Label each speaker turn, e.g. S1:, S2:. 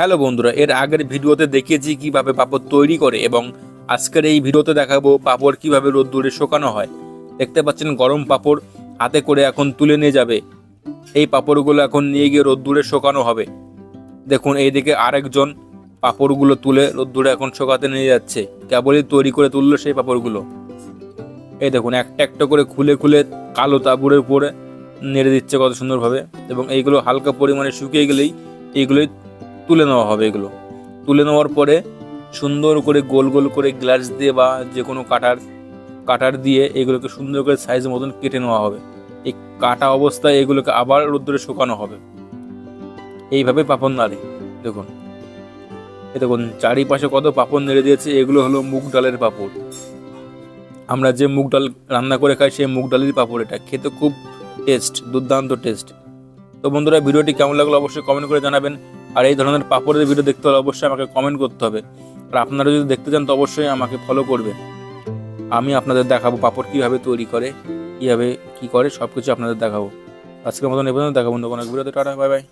S1: Hello বন্ধুরা, এর আগের ভিডিওতে দেখিয়েছি কীভাবে পাপড় তৈরি করে এবং আজকের এই ভিডিওতে দেখাবো পাপড় কীভাবে রোদ্দুরে শোকানো হয়। দেখতে পাচ্ছেন গরম পাপড় হাতে করে এখন তুলে নিয়ে যাবে। এই পাপড়গুলো এখন নিয়ে গিয়ে রোদ্দুরে শোকানো হবে। দেখুন, এইদিকে আরেকজন পাপড়গুলো তুলে রোদ্দুরে এখন শোকাতে নিয়ে যাচ্ছে। কেবলই তৈরি করে তুললো সেই পাপড়গুলো। এই দেখুন, একটা একটা করে খুলে খুলে কালো তাবুরের উপরে নেড়ে দিচ্ছে কত সুন্দরভাবে। এবং এইগুলো হালকা পরিমাণে শুকিয়ে গেলেই এইগুলোই তুলে নেওয়া হবে এগুলো। তুলে নেওয়ার পরে সুন্দর করে গোল গোল করে গ্লাস দিয়ে বা যে কোনো কাটার কাটার দিয়ে এগুলোকে সুন্দর করে সাইজ মতন কেটে নেওয়া হবে। এই কাটা অবস্থায় এগুলোকে আবার রোদ্দুরে শুকানো হবে। এইভাবে পাপন নাড়ে, দেখুন। এ দেখুন, চারিপাশে কত পাপন নেড়ে দিয়েছে, এগুলো হলো মুগ ডালের পাপড়। আমরা যে মুগ ডাল রান্না করে খাই, সেই মুগ ডালের পাপড় এটা। খেতে খুব টেস্ট দুর্দান্ত টেস্ট তো বন্ধুরা, ভিডিওটি কেমন লাগল অবশ্যই কমেন্ট করে জানাবেন। আর এই ধরনের পাপড়ের ভিডিও দেখতে হলে অবশ্যই আমাকে কমেন্ট করতে হবে। আর আপনারা যদি দেখতে চান, তো অবশ্যই আমাকে ফলো করবেন। আমি আপনাদের দেখাবো পাপড় কীভাবে তৈরি করে, কীভাবে কী করে সব কিছু আপনাদের দেখাবো। আজকের মতন এ পর্যন্ত দেখাবো অন্য কোনো ভিডিওতে টাটা বাই বাই